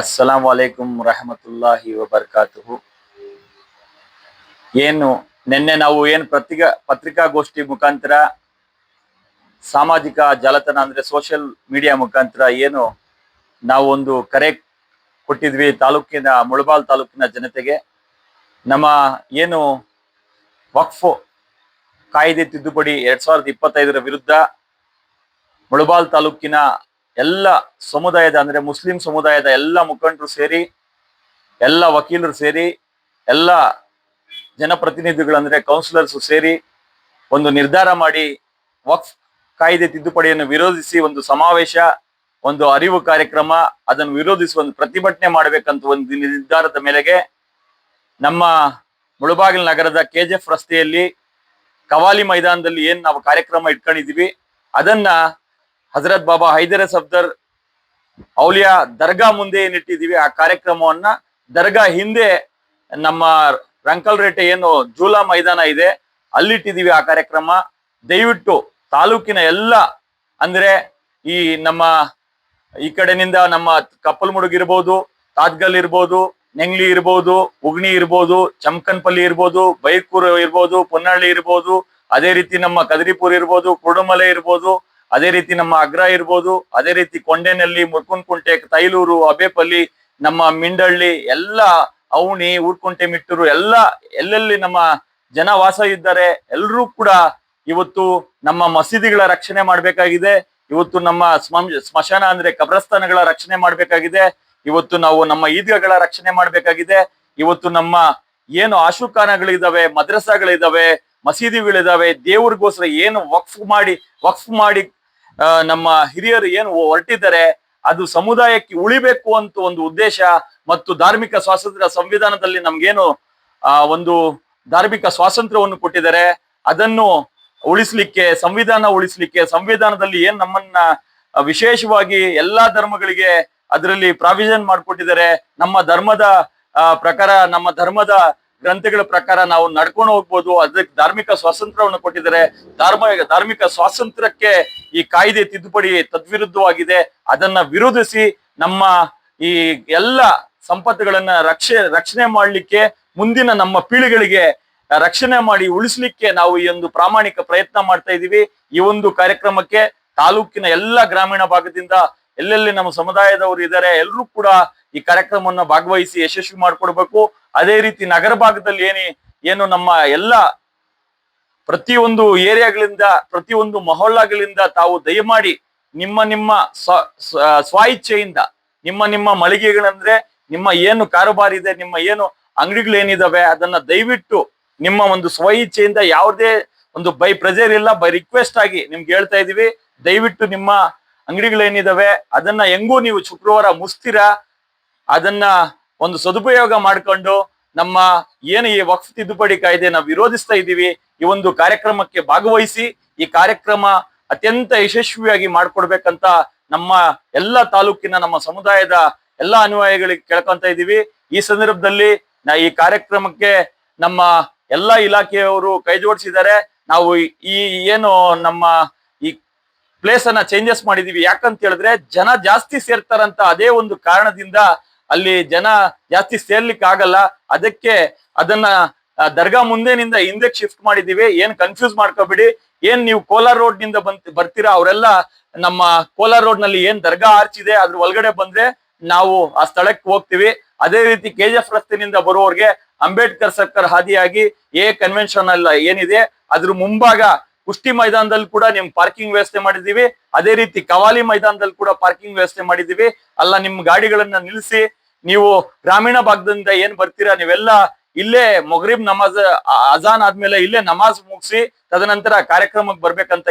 ಅಸ್ಸಲಾಂ ವಲೈಕುಂ ರಹಮತುಲ್ಲಾಹಿ ವಬರ್ಕಾತುಹು ಏನು, ನಿನ್ನೆ ನಾವು ಏನು ಪತ್ರಿಕಾ ಪತ್ರಿಕಾಗೋಷ್ಠಿ ಮುಖಾಂತರ, ಸಾಮಾಜಿಕ ಜಾಲತಾಣ ಅಂದರೆ ಸೋಷಿಯಲ್ ಮೀಡಿಯಾ ಮುಖಾಂತರ ಏನು ನಾವು ಒಂದು ಕರೆ ಕೊಟ್ಟಿದ್ವಿ ತಾಲೂಕಿನ, ಮುಳಬಾಲ್ ತಾಲೂಕಿನ ಜನತೆಗೆ. ನಮ್ಮ ಏನು ವಕ್ಫ್ ಕಾಯ್ದೆ ತಿದ್ದುಪಡಿ ಎರಡ್ ಸಾವಿರದ ಇಪ್ಪತ್ತೈದರ ವಿರುದ್ಧ ಮುಳಬಾಲ್ ತಾಲೂಕಿನ ಎಲ್ಲ ಸಮುದಾಯದ, ಅಂದ್ರೆ ಮುಸ್ಲಿಂ ಸಮುದಾಯದ ಎಲ್ಲ ಮುಖಂಡರು ಸೇರಿ, ಎಲ್ಲ ವಕೀಲರು ಸೇರಿ, ಎಲ್ಲ ಜನಪ್ರತಿನಿಧಿಗಳು ಅಂದ್ರೆ ಕೌನ್ಸಿಲರ್ಸ್ ಸೇರಿ ಒಂದು ನಿರ್ಧಾರ ಮಾಡಿ ವಕ್ಫ್ ಕಾಯ್ದೆ ತಿದ್ದುಪಡಿಯನ್ನು ವಿರೋಧಿಸಿ ಒಂದು ಸಮಾವೇಶ, ಒಂದು ಅರಿವು ಕಾರ್ಯಕ್ರಮ, ಅದನ್ನು ವಿರೋಧಿಸಿ ಒಂದು ಪ್ರತಿಭಟನೆ ಮಾಡಬೇಕಂತ ಒಂದು ನಿರ್ಧಾರದ ಮೇಲೆಗೆ ನಮ್ಮ ಮುಳಬಾಗಿಲು ನಗರದ ಕೆಜಿಎಫ್ ರಸ್ತೆಯಲ್ಲಿ ಕವಾಲಿ ಮೈದಾನದಲ್ಲಿ ಏನ್ ನಾವು ಕಾರ್ಯಕ್ರಮ ಇಟ್ಕೊಂಡಿದೀವಿ ಅದನ್ನ ಹಜರತ್ ಬಾಬಾ ಹೈದರ ಸಫ್ದರ್ ಔಲಿಯಾ ದರ್ಗಾ ಮುಂದೆ ಏನಿಟ್ಟಿದೀವಿ ಆ ಕಾರ್ಯಕ್ರಮವನ್ನ ದರ್ಗಾ ಹಿಂದೆ ನಮ್ಮ ರಂಕಲ್ರೇಟೆ ಏನು ಜೂಲಾ ಮೈದಾನ ಇದೆ ಅಲ್ಲಿಟ್ಟಿದೀವಿ ಆ ಕಾರ್ಯಕ್ರಮ. ದಯವಿಟ್ಟು ತಾಲೂಕಿನ ಎಲ್ಲ ಅಂದ್ರೆ ಈ ನಮ್ಮ ಈ ಕಡೆಯಿಂದ ನಮ್ಮ ಕಪ್ಪಲ್ಮುಡುಗ್ ಇರ್ಬೋದು, ತಾಜ್ಗಲ್ ಇರ್ಬೋದು, ನೆಂಗ್ಲಿ ಇರ್ಬೋದು, ಉಗ್ನಿ ಇರ್ಬೋದು, ಚಮಕನ್ಪಲ್ಲಿ ಇರ್ಬೋದು, ಬೈಕೂರು ಇರ್ಬೋದು ಪೊನ್ನಳ್ಳಿ ಇರ್ಬೋದು, ಅದೇ ರೀತಿ ನಮ್ಮ ಕದರಿಪುರ್ ಇರ್ಬೋದು, ಕುರುಡುಮಲೆ ಇರ್ಬೋದು ಅದೇ ರೀತಿ ನಮ್ಮ ಅಗ್ರ ಇರ್ಬೋದು, ಅದೇ ರೀತಿ ಕೊಂಡೇನಹಳ್ಳಿ ಮುರ್ಕುನ್ಕುಂಟೆ ತೈಲೂರು, ಅಬೇಪಲ್ಲಿ, ನಮ್ಮ ಮಿಂಡಳ್ಳಿ, ಎಲ್ಲ ಅವಣಿ, ಊರ್ಕುಂಟೆ, ಮಿಟ್ಟೂರು, ಎಲ್ಲ ಎಲ್ಲೆಲ್ಲಿ ನಮ್ಮ ಜನ ವಾಸ ಇದ್ದಾರೆ ಎಲ್ಲರೂ ಕೂಡ ಇವತ್ತು ನಮ್ಮ ಮಸೀದಿಗಳ ರಕ್ಷಣೆ ಮಾಡ್ಬೇಕಾಗಿದೆ. ಇವತ್ತು ನಮ್ಮ ಸ್ಮಂ- ಸ್ಮಶಾನ ಅಂದ್ರೆ ಕಬ್ರಸ್ತಾನಗಳ ರಕ್ಷಣೆ ಮಾಡ್ಬೇಕಾಗಿದೆ. ಇವತ್ತು ನಾವು ನಮ್ಮ ಈದ್ಗಗಳ ರಕ್ಷಣೆ ಮಾಡ್ಬೇಕಾಗಿದೆ. ಇವತ್ತು ನಮ್ಮ ಏನು ಆಶುಖಾನಗಳಿದಾವೆ, ಮದ್ರಸಾಗಳಿದಾವೆ ಮಸೀದಿಗಳಿದಾವೆ ದೇವರಿಗೋಸ್ಕರ ಏನು ವಕ್ಫ್ ಮಾಡಿ ವಕ್ಫ್ ಮಾಡಿ ನಮ್ಮ ಹಿರಿಯರು ಏನು ಹೊರಟಿದ್ದಾರೆ, ಅದು ಸಮುದಾಯಕ್ಕೆ ಉಳಿಬೇಕು ಅಂತ ಒಂದು ಉದ್ದೇಶ ಮತ್ತು ಧಾರ್ಮಿಕ ಸ್ವಾತಂತ್ರ್ಯ ಸಂವಿಧಾನದಲ್ಲಿ ನಮ್ಗೇನು, ಆ, ಒಂದು ಧಾರ್ಮಿಕ ಸ್ವಾತಂತ್ರ್ಯವನ್ನು ಕೊಟ್ಟಿದ್ದಾರೆ, ಅದನ್ನು ಉಳಿಸ್ಲಿಕ್ಕೆ, ಸಂವಿಧಾನ ಉಳಿಸ್ಲಿಕ್ಕೆ, ಸಂವಿಧಾನದಲ್ಲಿ ಏನ್ ನಮ್ಮನ್ನ ವಿಶೇಷವಾಗಿ ಎಲ್ಲಾ ಧರ್ಮಗಳಿಗೆ ಅದರಲ್ಲಿ ಪ್ರಾವಿಷನ್ ಮಾಡಿಕೊಟ್ಟಿದ್ದಾರೆ, ನಮ್ಮ ಧರ್ಮದ ಪ್ರಕಾರ ನಮ್ಮ ಧರ್ಮದ ಗ್ರಂಥಗಳ ಪ್ರಕಾರ ನಾವು ನಡ್ಕೊಂಡು ಹೋಗ್ಬೋದು. ಅದಕ್ಕೆ ಧಾರ್ಮಿಕ ಸ್ವಾತಂತ್ರ್ಯವನ್ನು ಕೊಟ್ಟಿದ್ದಾರೆ. ಧಾರ್ಮ, ಧಾರ್ಮಿಕ ಸ್ವಾತಂತ್ರ್ಯಕ್ಕೆ ಈ ಕಾಯ್ದೆ ತಿದ್ದುಪಡಿ ತದ್ವಿರುದ್ಧವಾಗಿದೆ. ಅದನ್ನ ವಿರೋಧಿಸಿ ನಮ್ಮ ಈ ಎಲ್ಲ ಸಂಪತ್ತುಗಳನ್ನ ರಕ್ಷೆ, ರಕ್ಷಣೆ ಮಾಡಲಿಕ್ಕೆ ಮುಂದಿನ ನಮ್ಮ ಪೀಳಿಗೆಗಳಿಗೆ ರಕ್ಷಣೆ ಮಾಡಿ ಉಳಿಸ್ಲಿಕ್ಕೆ ನಾವು ಈ ಒಂದು ಪ್ರಾಮಾಣಿಕ ಪ್ರಯತ್ನ ಮಾಡ್ತಾ ಇದ್ದೀವಿ. ಈ ಒಂದು ಕಾರ್ಯಕ್ರಮಕ್ಕೆ ತಾಲೂಕಿನ ಎಲ್ಲ ಗ್ರಾಮೀಣ ಭಾಗದಿಂದ ಎಲ್ಲೆಲ್ಲಿ ನಮ್ಮ ಸಮುದಾಯದವರು ಇದ್ದಾರೆ ಎಲ್ಲರೂ ಕೂಡ ಈ ಕಾರ್ಯಕ್ರಮವನ್ನ ಭಾಗವಹಿಸಿ ಯಶಸ್ವಿ ಮಾಡ್ಕೊಡ್ಬೇಕು. ಅದೇ ರೀತಿ ನಗರ ಭಾಗದಲ್ಲಿ ಏನಿ, ಏನು ನಮ್ಮ ಎಲ್ಲ ಪ್ರತಿಯೊಂದು ಏರಿಯಾಗಳಿಂದ, ಪ್ರತಿಯೊಂದು ಮೊಹಲ್ಲಾಗಳಿಂದ ತಾವು ದಯಮಾಡಿ ನಿಮ್ಮ ನಿಮ್ಮ ಸ್ವ- ಇಚ್ಛೆಯಿಂದ ನಿಮ್ಮ ನಿಮ್ಮ ಮಳಿಗೆಗಳಂದ್ರೆ ನಿಮ್ಮ ಏನು ಕಾರುಬಾರ್ ಇದೆ, ನಿಮ್ಮ ಏನು ಅಂಗಡಿಗಳೇನಿದಾವೆ, ಅದನ್ನ ದಯವಿಟ್ಟು ನಿಮ್ಮ ಒಂದು ಸ್ವ ಇಚ್ಛೆಯಿಂದ ಯಾವುದೇ ಒಂದು ಬೈ ಪ್ರೆಜರ್ ಇಲ್ಲ, ಬೈ ರಿಕ್ವೆಸ್ಟ್ ಆಗಿ ನಿಮ್ಗೆ ಹೇಳ್ತಾ ಇದೀವಿ. ದಯವಿಟ್ಟು ನಿಮ್ಮ ಅಂಗಡಿಗಳೇನಿದಾವೆ, ಅದನ್ನ ಹೆಂಗೂ ನೀವು ಶುಕ್ರವಾರ ಮುಸ್ತೀರಾ ಅದನ್ನ ಒಂದು ಸದುಪಯೋಗ ಮಾಡ್ಕೊಂಡು ನಮ್ಮ ಏನು ಈ ವಕ್ಫ್ ತಿದ್ದುಪಡಿ ಕಾಯ್ದೆ ನಾವು ವಿರೋಧಿಸ್ತಾ ಇದ್ದೀವಿ, ಈ ಒಂದು ಕಾರ್ಯಕ್ರಮಕ್ಕೆ ಭಾಗವಹಿಸಿ, ಈ ಕಾರ್ಯಕ್ರಮ ಅತ್ಯಂತ ಯಶಸ್ವಿಯಾಗಿ ಮಾಡ್ಕೊಡ್ಬೇಕಂತ ನಮ್ಮ ಎಲ್ಲ ತಾಲೂಕಿನ ನಮ್ಮ ಸಮುದಾಯದ ಎಲ್ಲ ಅನುಯಾಯಿಗಳಿಗೆ ಕೇಳ್ಕೊಂತ ಇದ್ದೀವಿ. ಈ ಸಂದರ್ಭದಲ್ಲಿ ನಾ ಈ ಕಾರ್ಯಕ್ರಮಕ್ಕೆ ನಮ್ಮ ಎಲ್ಲ ಇಲಾಖೆಯವರು ಕೈ ಜೋಡಿಸಿದ್ದಾರೆ. ನಾವು ಈ ಏನು ನಮ್ಮ ಈ ಪ್ಲೇಸ್ ಅನ್ನ ಚೇಂಜಸ್ ಮಾಡಿದೀವಿ ಯಾಕಂತ ಹೇಳಿದ್ರೆ ಜನ ಜಾಸ್ತಿ ಸೇರ್ತಾರಂತ ಅದೇ ಒಂದು ಕಾರಣದಿಂದ ಅಲ್ಲಿ ಜನ ಜಾಸ್ತಿ ಸೇರ್ಲಿಕ್ಕೆ ಆಗಲ್ಲ ಅದಕ್ಕೆ ಅದನ್ನ ದರ್ಗಾ ಮುಂದೆನಿಂದ ಹಿಂದೆ ಶಿಫ್ಟ್ ಮಾಡಿದೀವಿ ಏನ್ ಕನ್ಫ್ಯೂಸ್ ಮಾಡ್ಕೋಬೇಡಿ. ಏನ್ ನೀವು ಕೋಲಾರ್ ರೋಡ್ನಿಂದ ಬರ್ತೀರಾ? ಅವರೆಲ್ಲ ನಮ್ಮ ಕೋಲಾರ್ ರೋಡ್ನಲ್ಲಿ ಏನ್ ದರ್ಗಾ ಆರ್ಚ್ ಇದೆ, ಅದ್ರ ಒಳಗಡೆ ಬಂದ್ರೆ ನಾವು ಆ ಸ್ಥಳಕ್ಕೆ ಹೋಗ್ತೀವಿ. ಅದೇ ರೀತಿ ಕೆ ಜಿ ಎಫ್ ರಸ್ತೆನಿಂದ ಬರುವವರಿಗೆ ಅಂಬೇಡ್ಕರ್ ಸರ್ಕಾರ ಹಾದಿಯಾಗಿ ಎ ಕನ್ವೆನ್ಷನ್ ಅಲ್ಲ ಏನಿದೆ, ಅದ್ರ ಮುಂಭಾಗ ಕುಷ್ಟಿ ಮೈದಾನದಲ್ಲಿ ಕೂಡ ನಿಮ್ ಪಾರ್ಕಿಂಗ್ ವ್ಯವಸ್ಥೆ ಮಾಡಿದೀವಿ ಅದೇ ರೀತಿ ಕವಾಲಿ ಮೈದಾನದಲ್ಲಿ ಕೂಡ ಪಾರ್ಕಿಂಗ್ ವ್ಯವಸ್ಥೆ ಮಾಡಿದೀವಿ ಅಲ್ಲ, ನಿಮ್ ಗಾಡಿಗಳನ್ನ ನಿಲ್ಲಿಸಿ ನೀವು ಗ್ರಾಮೀಣ ಭಾಗದಿಂದ ಏನ್ ಬರ್ತೀರಾ, ನೀವೆಲ್ಲ ಇಲ್ಲೇ ಮೊಗರಿಬ್ ನಮಾಜ್ ಅಜಾನ್ ಆದ್ಮೇಲೆ ಇಲ್ಲೇ ನಮಾಜ್ ಮುಗಿಸಿ, ತದನಂತರ ಕಾರ್ಯಕ್ರಮಕ್ಕೆ ಬರ್ಬೇಕಂತ